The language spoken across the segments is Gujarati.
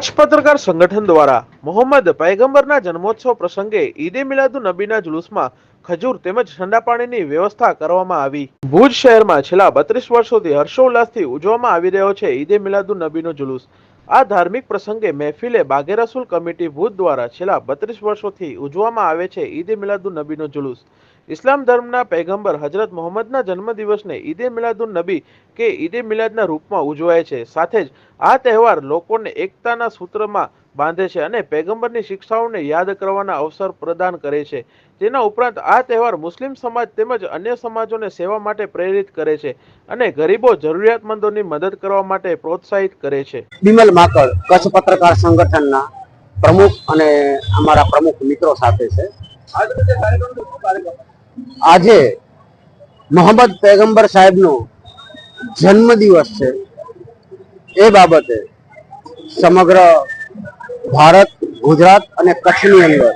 કચ્છ પત્રકાર સંગઠન દ્વારા મોહમ્મદ પૈગંબરના જન્મોત્સવ પ્રસંગે ઈદે મિલાદુ નબીના જુલુસમાં ખજૂર તેમજ ઠંડા પાણીની વ્યવસ્થા કરવામાં આવી. ભુજ શહેરમાં છેલ્લા બત્રીસ વર્ષોથી હર્ષોલ્લાસથી ઉજવવામાં આવી રહ્યો છે ઈદે મિલાદુ નબીનો જુલુસ. આ ધાર્મિક પ્રસંગે મહેફિલે બાગેરસુલ કમિટી ભુજ દ્વારા છેલ્લા બત્રીસ વર્ષોથી ઉજવવામાં આવે છે ઈદે મિલાદુ નબીનો જુલુસ. ઇસ્લામ ધર્મના પૈગંબર હજરત મોહમ્મદના જન્મદિવસને ઈદે મિલાદુન નબી કે ઈદે મિલાદના રૂપમાં ઉજવાય છે. સાથે જ આ તહેવાર લોકોને એકતાના સૂત્રમાં બાંધે છે અને પૈગંબરની શિક્ષાઓને યાદ કરવાના અવસર પ્રદાન કરે છે. તેના ઉપરાંત આ તહેવાર મુસ્લિમ સમાજ તેમજ અન્ય સમાજોને સેવા માટે પ્રેરિત કરે છે અને ગરીબો જરૂરિયાતમંદોની મદદ કરવા માટે પ્રોત્સાહિત કરે છે. બિમલ માકડ કચ્છ પત્રકાર સંગઠનના પ્રમુખ અને અમારા પ્રમુખ મિત્રો સાથે છે. આજે મોહમ્મદ પેગમ્બર સાહેબનો જન્મદિવસ છે. એ બાબતે સમગ્ર ભારત, ગુજરાત અને કચ્છની અંદર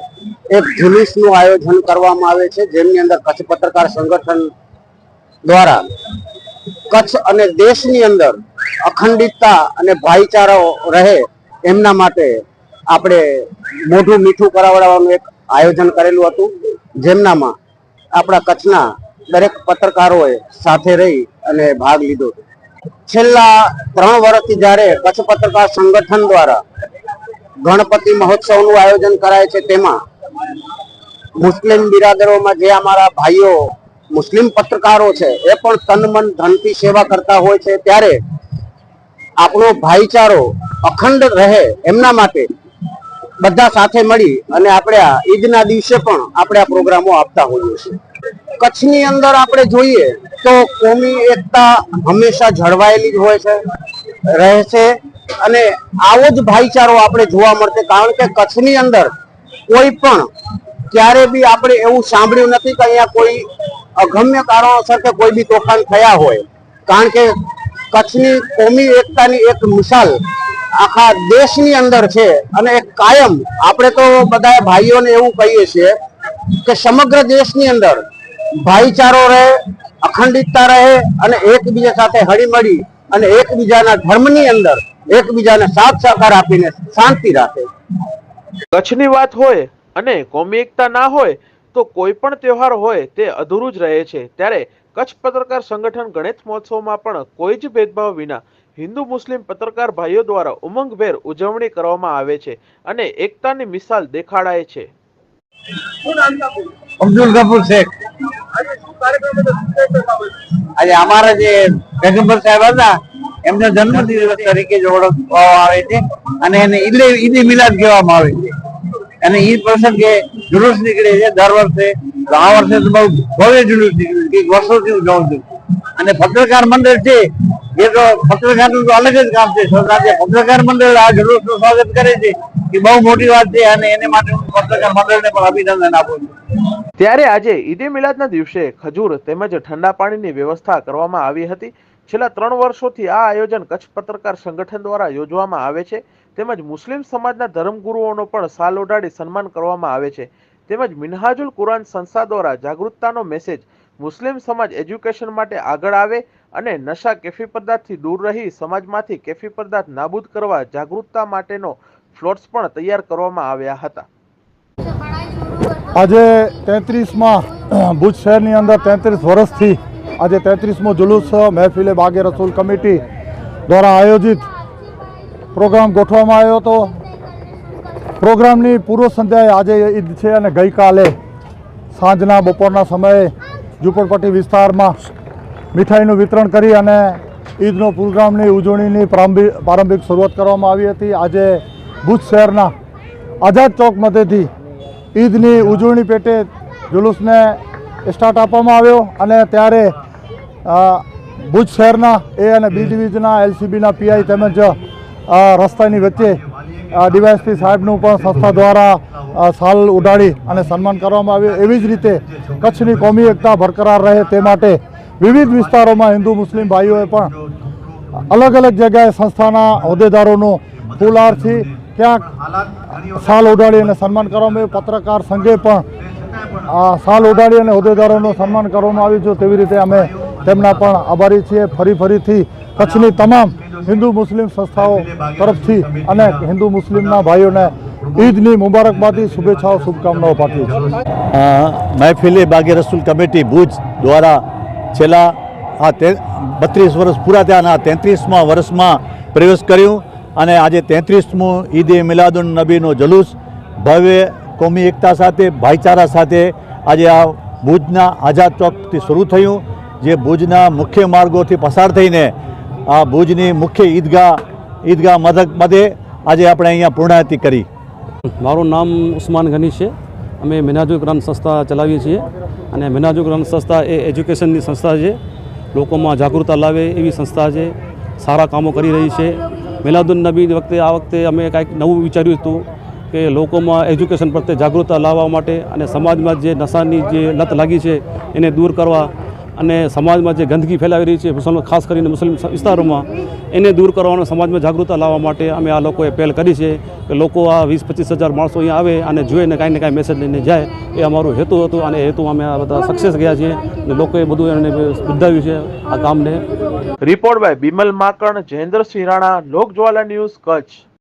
એક જુલુસનું આયોજન કરવામાં આવે છે, જેમની અંદર કચ્છ પત્રકાર સંગઠન દ્વારા કચ્છ અને દેશની અંદર અખંડિતતા અને ભાઈચારો રહે એમના માટે આપણે મોઢું મીઠું કરાવડાવવાનું એક આયોજન કરેલું હતું, જેમનામાં આપણા કચ્છના દરેક પત્રકારોએ સાથે રહી અને ભાગ લીધો. છેલ્લા ત્રણ વર્ષથી જ્યારે કચ્છ પત્રકાર સંગઠન દ્વારા ગણપતિ મહોત્સવનું આયોજન કરાય છે, તેમાં મુસ્લિમ બિરાદરોમાં જે અમારા ભાઈઓ મુસ્લિમ પત્રકારો છે, એ પણ તન મન ધનથી સેવા કરતા હોય છે. ત્યારે આપણો ભાઈચારો અખંડ રહે એમના માટે બધા સાથે મળી અને આપણે ઈદના દિવસે પણ આપણે આ પ્રોગ્રામો આપતા હોઈએ છીએ. કચ્છની અંદર આપણે જોઈએ તો કોમી એકતા હંમેશા જળવાયેલી જ હોય છે રહે અને આવો જ ભાઈચારો આપણે જોવા મળશે, કારણ કે કચ્છની અંદર કોઈ પણ ક્યારે બી આપણે એવું સાંભળ્યું નથી કે અહીંયા કોઈ અગમ્ય કારણોસર કે કોઈ બી તોફાન થયા હોય. કારણ કે કચ્છની કોમી એકતાની એક મિસાલ આખા દેશની અંદર છે અને એક કાયમ આપણે તો બધા ભાઈઓને એવું કહીએ છીએ કે સમગ્ર દેશની અંદર ભાઈચારો રહે, અખંડિતતા રહે અને એકબીજા સાથે હળીમળી અને એકબીજાના ધર્મની અંદર એકબીજાને સાથ સહકાર આપીને શાંતિ રાખે. કચ્છની વાત હોય અને કોમી એકતા ના હોય તો કોઈ પણ તહેવાર હોય તે અધૂરું જ રહે છે. ત્યારે કચ્છ પત્રકાર સંગઠન ગણેશ મહોત્સવમાં પણ કોઈ જ ભેદભાવ વિના હિન્દુ મુસ્લિમ પત્રકાર ભાઈઓ દ્વારા ઉમંગભેર ઉજવણી કરવામાં આવે છે અને એકતાની મિસાલ દેખાડાય છે. અબ્દુલ કપૂર શેખ. આજે અમારા જે પેગમ્બર સાહેબ હતા એમનો જન્મદિવસ તરીકે જ ઓળખવામાં આવે છે અને એને ઈદે ઈદે મિલાદ કહેવામાં આવે છે. અને ઈ પ્રસંગે જુલુસ નીકળે છે દર વર્ષે. આ વર્ષે તો બહુ ભવ્ય જુલુસ નીકળ્યું છે વર્ષોથી ઉજવવું છું. અને પત્રકાર મંડળ છે એ તો પત્રકારનું તો અલગ જ કામ છે. સરકાર પત્રકાર મંડળ આ જુલુસનું સ્વાગત કરે છે એ બહુ મોટી વાત છે અને એને માટે હું પત્રકાર મંડળને પણ અભિનંદન આપું છું. ત્યારે આજે ઈદે મિલાદના દિવસે ખજૂર તેમજ ઠંડા પાણીની વ્યવસ્થા કરવામાં આવી હતી. છેલ્લા ત્રણ વર્ષોથી આ આયોજન કચ્છ પત્રકાર સંગઠન દ્વારા યોજવામાં આવે છે. તેમજ મુસ્લિમ સમાજના ધર્મગુરુઓનો પણ સાલ ઓઢાડી સન્માન કરવામાં આવે છે. તેમજ મિનહાજુલ કુરાન સંસ્થા દ્વારા જાગૃતતાનો મેસેજ મુસ્લિમ સમાજ એજ્યુકેશન માટે આગળ આવે. અને નશા કેફી પદાર્થથી દૂર રહી સમાજમાંથી કેફી પદાર્થ નાબૂદ કરવા જાગૃતતા માટેનો ફ્લોટ્સ પણ તૈયાર કરવામાં આવ્યા હતા. આજે તેત્રીસમાં ભુજ શહેરની અંદર તેત્રીસ વર્ષથી આજે તેત્રીસમો જુલુસ મહેફિલે બાગે રસૂલ કમિટી દ્વારા આયોજિત પ્રોગ્રામ ગોઠવવામાં આવ્યો હતો. પ્રોગ્રામની પૂર્વ સંધ્યાએ આજે ઈદ છે અને ગઈકાલે સાંજના બપોરના સમયે ઝુંપડપટ્ટી વિસ્તારમાં મીઠાઈનું વિતરણ કરી અને ઈદનો પ્રોગ્રામની ઉજવણીની પ્રારંભિક પ્રારંભિક શરૂઆત કરવામાં આવી હતી. આજે ભુજ શહેરના આઝાદ ચોક મધ્યથી ઈદની ઉજવણી પેટે જુલુસને સ્ટાર્ટ આપવામાં આવ્યો અને ત્યારે ભુજ શહેરના એ અને બી ડિવિઝનના એલસીબીના પીઆઈ તેમજ રસ્તાની વચ્ચે ડીવાયએસપી સાહેબનું પણ સંસ્થા દ્વારા સાલ ઉડાડી અને સન્માન કરવામાં આવ્યું. એવી જ રીતે કચ્છની કોમી એકતા બરકરાર રહે તે માટે વિવિધ વિસ્તારોમાં હિન્દુ, મુસ્લિમ ભાઈઓએ પણ અલગ અલગ જગ્યાએ સંસ્થાના હોદ્દેદારોનો ફૂલહારથી ક્યાંક સાલ ઉડાડી અને સન્માન કરવામાં આવ્યું. પત્રકાર સંઘે પણ આ સાલ ઉડાડી અને હોદ્દેદારોનું સન્માન કરવામાં આવ્યું છે. તેવી રીતે અમે તેમના પણ આભારી છીએ. ફરી ફરીથી કચ્છની તમામ હિન્દુ, મુસ્લિમ સંસ્થાઓ તરફથી અને હિન્દુ, મુસ્લિમના ભાઈઓને ઈદની મુબારકબાદી, શુભેચ્છાઓ, શુભકામનાઓ પાઠવી છે મહેફિલે બાગે રસુલ કમિટી ભુજ દ્વારા છેલ્લા આ તે બત્રીસ વર્ષ પૂરા થયાના તેત્રીસમાં વર્ષમાં પ્રવેશ કર્યું અને આજે તેત્રીસમું ઈદે મિલાદુન નબીનો જલુસ ભવ્ય કોમી એકતા સાથે, ભાઈચારા સાથે આજે આ ભુજના આઝાદ ચોકથી શરૂ થયું, જે ભુજના મુખ્ય માર્ગોથી પસાર થઈને આ ભુજની મુખ્ય ઈદગાહ ઈદગાહ મદક મધે આજે આપણે અહીંયા પૂર્ણાહતિ કરી. મારું નામ ઉસ્માન ગની છે. અમે મિનાજુ ગ્રામ સંસ્થા ચલાવીએ છીએ. અને મિનાજુ ગ્રામ સંસ્થા એ એજ્યુકેશનની સંસ્થા છે. લોકોમાં જાગૃતતા લાવે એવી સંસ્થા છે. સારા કામો કરી રહી છે. મિલાદુન નબી વખતે આ વખતે અમે કાંઈક નવું વિચાર્યું હતું કે લોકોમાં એજ્યુકેશન પ્રત્યે જાગૃતતા લાવવા માટે અને સમાજમાં જે નશાની જે લત લાગી છે એને દૂર કરવા અને સમાજમાં જે ગંદકી ફેલાવી રહી છે મુસલમાન ખાસ કરીને મુસ્લિમ વિસ્તારોમાં, એને દૂર કરવાનો સમાજમાં જાગૃતતા લાવવા માટે અમે આ લોકોએ પહેલ કરી છે કે લોકો આ વીસ પચીસ હજાર માણસો અહીંયા આવે અને જોઈને કાંઈ ને કાંઈ મેસેજ લઈને જાય. એ અમારું હેતુ હતું અને હેતુ અમે આ બધા સક્સેસ ગયા છીએ અને લોકોએ બધું એને બિરદાવ્યું છે આ કામને report by Bimal Makan, Jayendrasinh Rana Lok Jwala news Kutch.